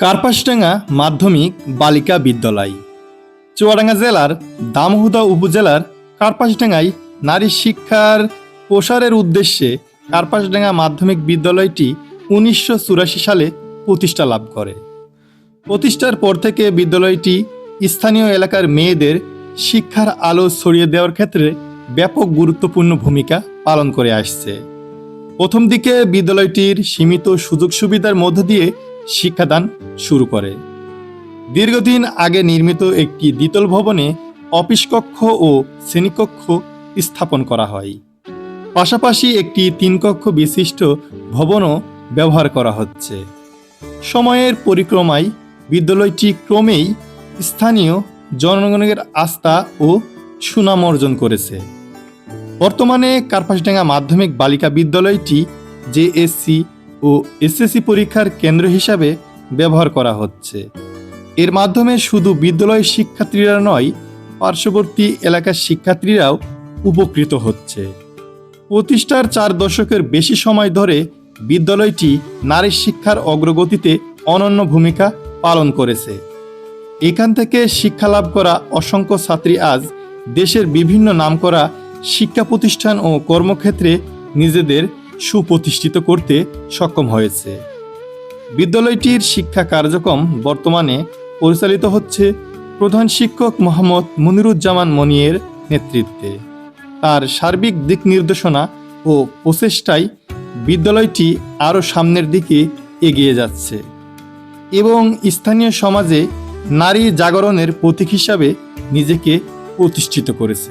কার্পাসডাঙ্গা মাধ্যমিক বালিকা বিদ্যালয়। চুয়াডাঙ্গা জেলার দামহুদা উপজেলার কার্পাসডাঙ্গায় নারী শিক্ষার প্রসারের উদ্দেশ্যে কার্পাসডাঙ্গা মাধ্যমিক বিদ্যালয়টি উনিশশো চুরাশি সালে প্রতিষ্ঠা লাভ করে। প্রতিষ্ঠার পর থেকে বিদ্যালয়টি স্থানীয় এলাকার মেয়েদের শিক্ষার আলো ছড়িয়ে দেওয়ার ক্ষেত্রে ব্যাপক গুরুত্বপূর্ণ ভূমিকা পালন করে আসছে। প্রথম দিকে বিদ্যালয়টির সীমিত সুযোগ সুবিধার মধ্য দিয়ে শিক্ষাদান শুরু করে। দীর্ঘদিন আগে নির্মিত একটি দ্বিতল ভবনে অফিস কক্ষ ও শ্রেণীকক্ষ স্থাপন করা হয়। পাশাপাশি একটি তিন কক্ষ বিশিষ্ট ভবনও ব্যবহার করা হচ্ছে। সময়ের পরিক্রমায় বিদ্যালয়টি ক্রমেই স্থানীয় জনগণের আস্থা ও সুনাম অর্জন করেছে। বর্তমানে কার্পাসডাঙ্গা মাধ্যমিক বালিকা বিদ্যালয়টি জেএসসি ও এসএসসি পরীক্ষার কেন্দ্র হিসাবে ব্যবহার করা হচ্ছে। এর মাধ্যমে শুধু বিদ্যালয় শিক্ষার্থীরা নয়, পার্শ্ববর্তী এলাকার শিক্ষার্থীরাও উপকৃত হচ্ছে। প্রতিষ্ঠার চার দশকের বেশি সময় ধরে বিদ্যালয়টি নারী শিক্ষার অগ্রগতিতে অনন্য ভূমিকা পালন করেছে। এখান থেকে শিক্ষা লাভ করা অসংখ্য ছাত্রী আজ দেশের বিভিন্ন নামকরা শিক্ষা প্রতিষ্ঠান ও কর্মক্ষেত্রে নিজেদের সুপ্রতিষ্ঠিত করতে সক্ষম হয়েছে। বিদ্যালয়টির শিক্ষা কার্যক্রম বর্তমানে পরিচালিত হচ্ছে প্রধান শিক্ষক মোহাম্মদ মনিরুজ্জামান মনিয়ের নেতৃত্বে। তার সার্বিক দিক নির্দেশনা ও প্রচেষ্টায় বিদ্যালয়টি আরও সামনের দিকে এগিয়ে যাচ্ছে এবং স্থানীয় সমাজে নারী জাগরণের প্রতীক হিসাবে নিজেকে প্রতিষ্ঠিত করেছে।